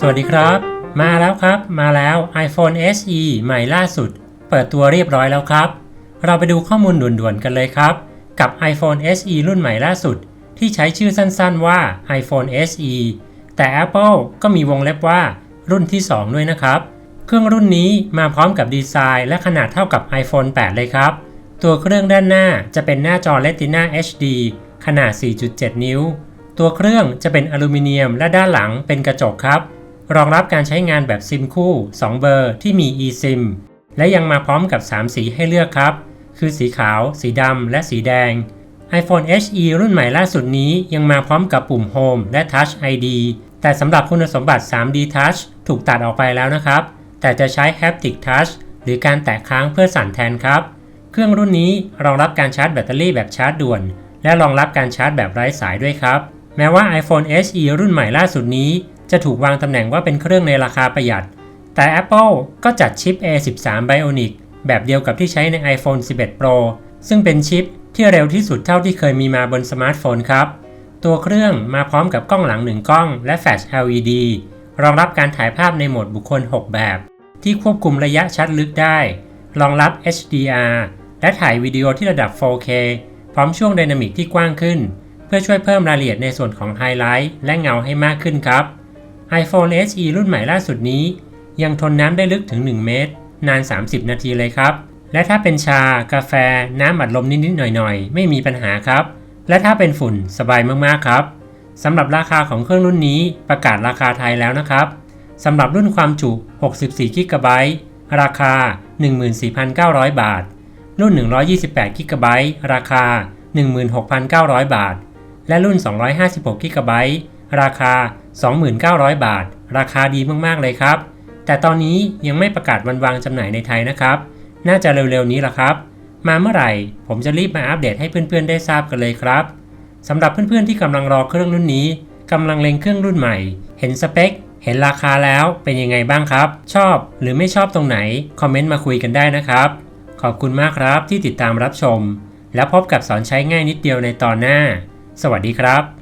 สวัสดีครับ มาแล้วครับมาแล้ว iPhone SE ใหม่ล่าสุด เปิดตัวเรียบร้อยแล้วครับ เราไปดูข้อมูลด่วนๆกันเลยครับ กับ iPhone SE รุ่นใหม่ล่าสุด ที่ใช้ชื่อสั้นๆว่า iPhone SE แต่ Apple ก็มีวงเล็บว่ารุ่นที่ 2 ด้วยนะครับ เครื่องรุ่นนี้มาพร้อมกับดีไซน์และขนาดเท่ากับ iPhone 8 เลยครับ ตัวเครื่องด้านหน้าจะเป็นหน้าจอ Retina HD ขนาด 4.7 นิ้ว ตัวเครื่องจะเป็นอลูมิเนียมและด้านหลังเป็นกระจกครับ รองรับการใช้งานแบบซิมคู่ 2 เบอร์ที่มี eSIM และยังมาพร้อมกับ 3 สีให้เลือกครับ คือสีขาว สีดำ และสีแดง iPhone HE รุ่นใหม่ล่าสุดนี้ยังมาพร้อมกับปุ่ม Home และ Touch ID แต่สำหรับคุณสมบัติ 3D Touch ถูกตัดออกไปแล้วนะครับ แต่จะใช้ Haptic Touch หรือการแตะค้างเพื่อสั่นแทนครับ เครื่องรุ่นนี้รองรับการชาร์จแบตเตอรี่แบบชาร์จด่วน และรองรับการชาร์จแบบไร้สายด้วยครับ แม้ว่า iPhone SE รุ่นใหม่ล่าสุดนี้ จะถูกวางตำแหน่งว่าเป็นเครื่องในราคาประหยัด แต่ Apple ก็จัดชิป A13 Bionic แบบเดียวกับที่ใช้ใน iPhone 11 Pro ซึ่งเป็นชิปที่เร็วที่สุดเท่าที่เคยมีมาบนสมาร์ทโฟนครับ ตัวเครื่องมาพร้อมกับกล้องหลัง1กล้องและแฟลช LED รองรับการถ่ายภาพในโหมดบุคคล 6 แบบ ที่ควบคุมระยะชัดลึกได้ รองรับ HDR และถ่ายวิดีโอที่ระดับ 4K พร้อมช่วงไดนามิกที่กว้างขึ้น เพื่อช่วยเพิ่มรายละเอียดในส่วนของไฮไลท์และเงาให้มากขึ้นครับ iPhone SE รุ่นใหม่ล่าสุดนี้ ยังทนน้ำได้ลึกถึง 1 เมตร นาน 30 นาทีเลยครับ และถ้าเป็นชา กาแฟ น้ำอัดลมนิดๆหน่อยๆ ไม่มีปัญหาครับ และถ้าเป็นฝุ่นสบายมากๆครับสำหรับราคาของเครื่องรุ่นนี้ประกาศราคาไทยแล้วนะครับสำหรับรุ่นความจุ 64 g b ราคา 14,900 บาท รุ่น 128 g b ราคา 16,900 บาท และรุ่น 256 g b ราคา 29,000 บาท ราคาดีมาก ๆ เลยครับ แต่ตอนนี้ยังไม่ประกาศวันวางจำหน่ายในไทยนะครับ น่าจะเร็ว ๆ นี้ละครับ มาเมื่อไหร่ ผมจะรีบมาอัปเดตให้เพื่อน ๆ ได้ทราบกันเลยครับสำหรับเพื่อน ๆ ที่กำลังรอเครื่องรุ่นนี้กำลังเล็งเครื่องรุ่นใหม่ เห็นสเปค เห็นราคาแล้วเป็นยังไงบ้างครับ ชอบหรือไม่ชอบตรงไหน คอมเมนต์มาคุยกันได้นะครับ ขอบคุณมากครับที่ติดตามรับชม แล้วพบกับสอนใช้ง่ายนิดเดียวในตอนหน้า สวัสดีครับ